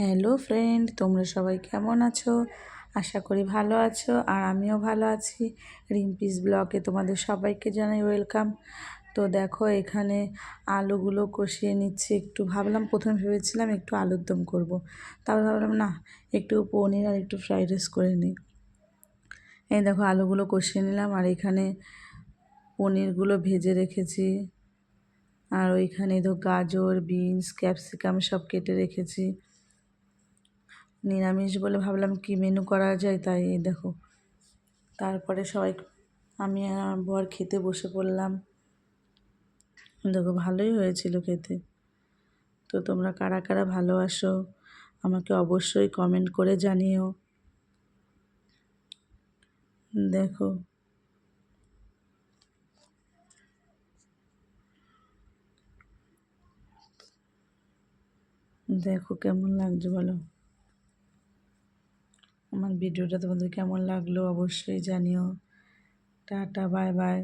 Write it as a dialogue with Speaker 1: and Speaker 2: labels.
Speaker 1: Hello friend, তোমরা সবাই কেমন আছো? আশা করি ভালো আছো, আর আমিও ভালো আছি। রিম্পিস ব্লকে তোমাদের সবাইকে জানাই ওয়েলকাম। তো দেখো, এখানে আলুগুলো কষিয়ে নিচ্ছি। একটু ভাবলাম, প্রথমে ভেবেছিলাম একটু আলুর দম করব। তারপর ভাবলাম, না, একটু পনির আর একটু ফ্রাইড রাইস করে নিই। এই দেখো, আলুগুলো কষিয়ে নিলাম, আর এখানে পনিরগুলো ভেজে রেখেছি। আর ওইখানে তো গাজর, বিনস, ক্যাপসিকাম সব কেটে রেখেছি। নিরামিষ বলে ভাবলাম কি মেনু করা যায় তাই দেখো। তারপরে সবাই, আমি বর খেতে বসে পড়লাম। দেখো ভালোই হয়েছিল খেতে। তো তোমরা কারা কারা ভালোবাসো আমাকে অবশ্যই কমেন্ট করে জানিও। দেখো। দেখো কেমন লাগছে বলো। আমার ভিডিওটা তোমাদের কেমন লাগল অবশ্যই জানিও। Tata bye bye.